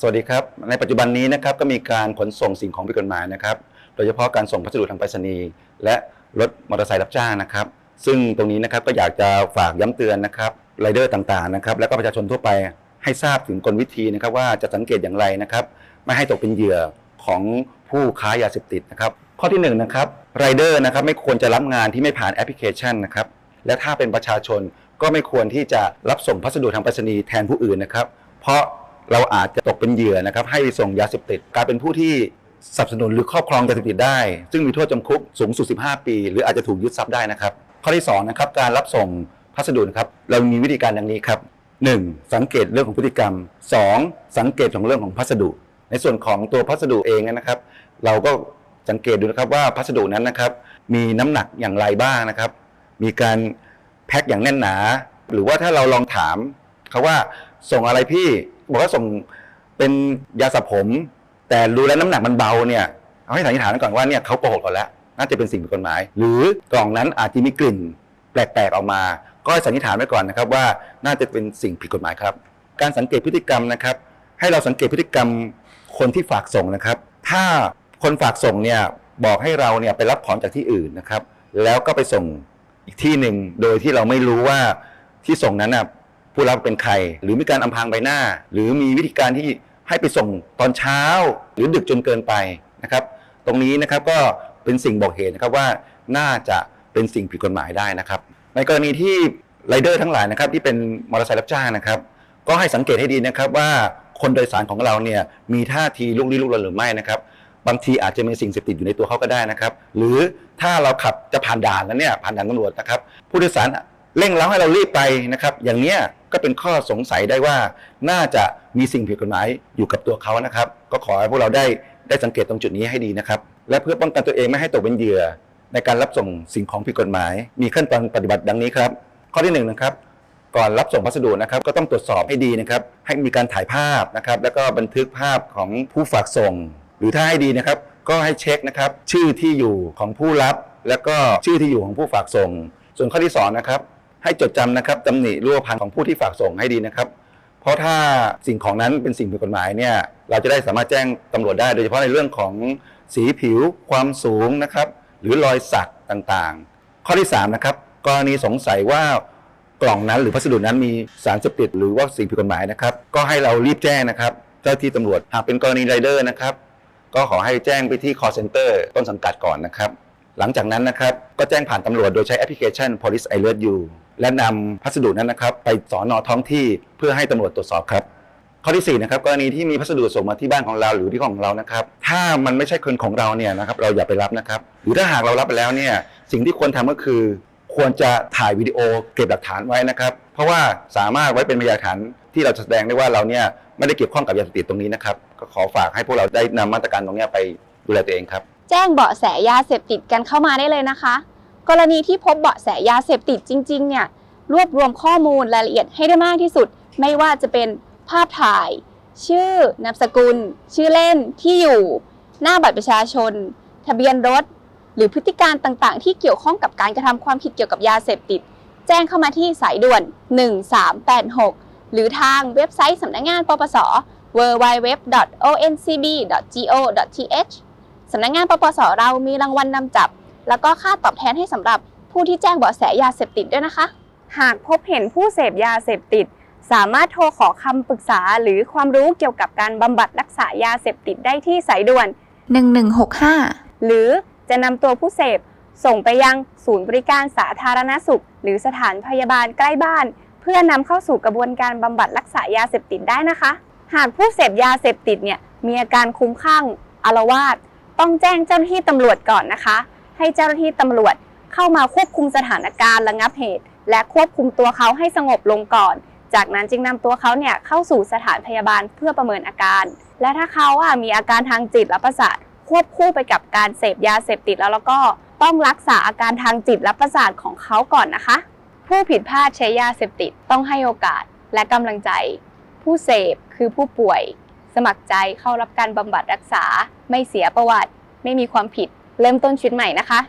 สวัสดีครับ ในปัจจุบันนี้นะครับก็มีการขนส่งสิ่งของผิดกฎหมายนะครับ โดยเฉพาะการส่งพัสดุทางไปรษณีย์และรถมอเตอร์ไซค์รับจ้างนะครับ ซึ่งตรงนี้นะครับก็อยากจะฝากย้ำเตือนนะครับไรเดอร์ต่างๆนะครับ แล้วก็ประชาชนทั่วไปให้ทราบถึงกลวิธีนะครับ ว่าจะสังเกตอย่างไรนะครับ ไม่ให้ตกเป็นเหยื่อของผู้ค้ายาเสพติดนะครับ ข้อที่หนึ่งนะครับไรเดอร์นะครับไม่ควรจะรับงานที่ไม่ผ่านแอปพลิเคชันนะครับและถ้าเป็นประชาชนก็ไม่ควรที่จะรับส่งพัสดุทางไปรษณีย์แทนผู้อื่นนะครับ เพราะ เราอาจจะตกเป็นเหยื่อนะครับให้ส่งยาเสพติดกลายเป็นผู้ที่สนับสนุนหรือครอบครองยาเสพติดได้ ซึ่งมีโทษจำคุกสูงสุด 15 ปี หรืออาจจะถูกยึดทรัพย์ได้นะครับ ข้อที่2นะครับการรับส่งพัสดุนะครับเรามีวิธีการดังนี้ครับ 1. สังเกตเรื่องของพฤติกรรม 2. สังเกตของเรื่องของพัสดุ ในส่วนของตัวพัสดุเองนะครับ เราก็สังเกตดูนะครับว่าพัสดุนั้นนะครับ มีน้ำหนักอย่างไรบ้างนะครับ มีการแพ็คอย่างแน่นหนา หรือว่าถ้าเราลองถามเขาว่าส่งอะไรพี่ บอกว่าส่งเป็นยาสระผม แต่รู้แล้วน้ำหนักมันเบาเนี่ยเอาให้สันนิษฐานก่อนว่าเนี่ยเขาโกหกก่อนแล้วน่าจะเป็นสิ่งผิดกฎหมาย หรือกล่องนั้นอาจจะมีกลิ่น แปลกๆออกมา ก็ให้สันนิษฐานไว้ก่อนนะครับว่าน่าจะเป็นสิ่งผิดกฎหมายครับ การสังเกตพฤติกรรมนะครับ ให้เราสังเกตพฤติกรรมคนที่ฝากส่งนะครับ ถ้าคนฝากส่งเนี่ยบอกให้เราเนี่ยไปรับของจากที่อื่นนะครับ แล้วก็ไปส่งอีกที่หนึ่งโดยที่เราไม่รู้ว่าที่ส่งนั้นน่ะ ผู้รับเป็นใคร หรือมีการอำพรางใบหน้า หรือมีวิธีการที่ให้ไปส่งตอนเช้า หรือดึกจนเกินไปนะครับ ตรงนี้นะครับก็เป็นสิ่งบอกเหตุนะครับว่าน่าจะเป็นสิ่งผิดกฎหมายได้นะครับ ในกรณีที่ไรเดอร์ทั้งหลายนะครับที่เป็นมอเตอร์ไซค์รับจ้างนะครับ ก็ให้สังเกตให้ดีนะครับว่าคนโดยสารของเราเนี่ยมีท่าทีลุกลี้ลุกลนหรือไม่นะครับ บางทีอาจจะมีสิ่งเสพติดอยู่ในตัวเขาก็ได้นะครับ หรือถ้าเราขับจะผ่านด่านแล้วเนี่ยผ่านด่านตำรวจนะครับ ผู้โดยสารเร่งเร้าให้เรารีบไปนะครับ อย่างเนี้ย ก็เป็นข้อสงสัยได้ว่าน่าจะมีสิ่งผิดกฎหมายอยู่กับตัวเขานะครับ ก็ขอให้พวกเราได้ได้สังเกตตรงจุดนี้ให้ดีนะครับ และเพื่อป้องกันตัวเองไม่ให้ตกเป็นเหยื่อ ในการรับส่งสิ่งของผิดกฎหมาย มีขั้นตอนปฏิบัติดังนี้ครับ ข้อที่หนึ่งนะครับก่อนรับส่งพัสดุนะครับก็ต้องตรวจสอบให้ดีนะครับ ให้มีการถ่ายภาพนะครับ แล้วก็บันทึกภาพของผู้ฝากส่ง หรือถ้าให้ดีนะครับ ก็ให้เช็คนะครับ ชื่อที่อยู่ของผู้รับ แล้วก็ชื่อที่อยู่ของผู้ฝากส่ง ส่วนข้อที่สองนะครับ ให้จดจำนะครับตำหนิรูปพันของผู้ที่ฝากส่งให้ดีนะครับ เพราะถ้าสิ่งของนั้นเป็นสิ่งผิดกฎหมายเนี่ยเราจะได้สามารถแจ้งตำรวจได้ โดยเฉพาะในเรื่องของสีผิวความสูงนะครับ หรือรอยสักต่างๆ ข้อที่สามนะครับกรณีสงสัยว่ากล่องนั้นหรือพัสดุนั้นมีสารเสพติดหรือว่าสิ่งผิดกฎหมายนะครับ ก็ให้เรารีบแจ้งนะครับ เจ้าที่ตำรวจหากเป็นกรณีไรเดอร์นะครับ ก็ขอให้แจ้งไปที่ call center ต้นสังกัดก่อนนะครับ หลังจากนั้นนะครับ ก็แจ้งผ่านตำรวจโดยใช้แอปพลิเคชัน police alert you และนำพัสดุนั้นนะครับ ไปสอนอท้องที่เพื่อให้ตำรวจตรวจสอบครับ ข้อที่4นะครับกรณีที่มีพัสดุส่งมาที่บ้านของเราหรือที่ของเรานะครับ ถ้ามันไม่ใช่คนของเราเนี่ยนะครับเราอย่าไปรับนะครับหรือถ้าหากเรารับไปแล้วเนี่ยสิ่งที่ควรทำก็คือ ควรจะถ่ายวิดีโอเก็บหลักฐานไว้นะครับ เพราะว่าสามารถไว้เป็นพยานฐานที่เราจะแสดงได้ว่าเราเนี่ยไม่ได้เกี่ยวข้องกับยาเสพติดตรงนี้นะครับก็ขอฝากให้พวกเราได้นำมาตรการตรงเนี้ยไปดูแลตัวเองครับ แจ้งเบาะแสยาเสพติดกันเข้ามาได้เลยนะคะ กรณีที่พบเบาะแสยาเสพติดจริงๆเนี่ยรวบรวมข้อมูลรายละเอียดให้ได้มากที่สุด ไม่ว่าจะเป็นภาพถ่าย ชื่อนามสกุล ชื่อเล่นที่อยู่ หน้าบัตรประชาชน ทะเบียนรถ หรือพฤติการต่างๆ ที่เกี่ยวข้องกับการกระทำความผิดเกี่ยวกับยาเสพติด แจ้งเข้ามาที่สายด่วน 1386 หรือทางเว็บไซต์สำนักงานปปส www.oncb.go.th สำนักงานปปสเรามีรางวัลนำจับ แล้วก็ค่าตอบแทนให้สำหรับผู้ที่แจ้งเบาะแสยาเสพติดด้วยนะคะ หากพบเห็นผู้เสพยาเสพติด สามารถโทรขอคำปรึกษาหรือความรู้เกี่ยวกับการบำบัดรักษายาเสพติดได้ที่สายด่วน 1165 หรือจะนำตัวผู้เสพส่งไปยังศูนย์บริการสาธารณสุข หรือสถานพยาบาลใกล้บ้าน เพื่อนำเข้าสู่กระบวนการบำบัดรักษายาเสพติดได้นะคะ หากผู้เสพยาเสพติดเนี่ยมีอาการคลุ้มคลั่งอารวาสต้องแจ้งเจ้าหน้าที่ตำรวจก่อนนะคะ ให้เจ้าหน้าที่ตำรวจเข้ามาควบคุมสถานการณ์ระงับเหตุ และควบคุมตัวเขาให้สงบลงก่อน จากนั้นจึงนำตัวเขาเนี่ยเข้าสู่สถานพยาบาลเพื่อประเมินอาการ และถ้าเขาอะมีอาการทางจิตและประสาทควบคู่ไปกับการเสพยาเสพติดแล้วแล้วก็ต้องรักษาอาการทางจิตและประสาทของเขาก่อนนะคะ ผู้ผิดพลาดใช้ยาเสพติดต้องให้โอกาสและกำลังใจ ผู้เสพคือผู้ป่วย สมัครใจเข้ารับการบำบัดรักษา ไม่เสียประวัติ ไม่มีความผิด เริ่มต้นชีวิตใหม่นะคะ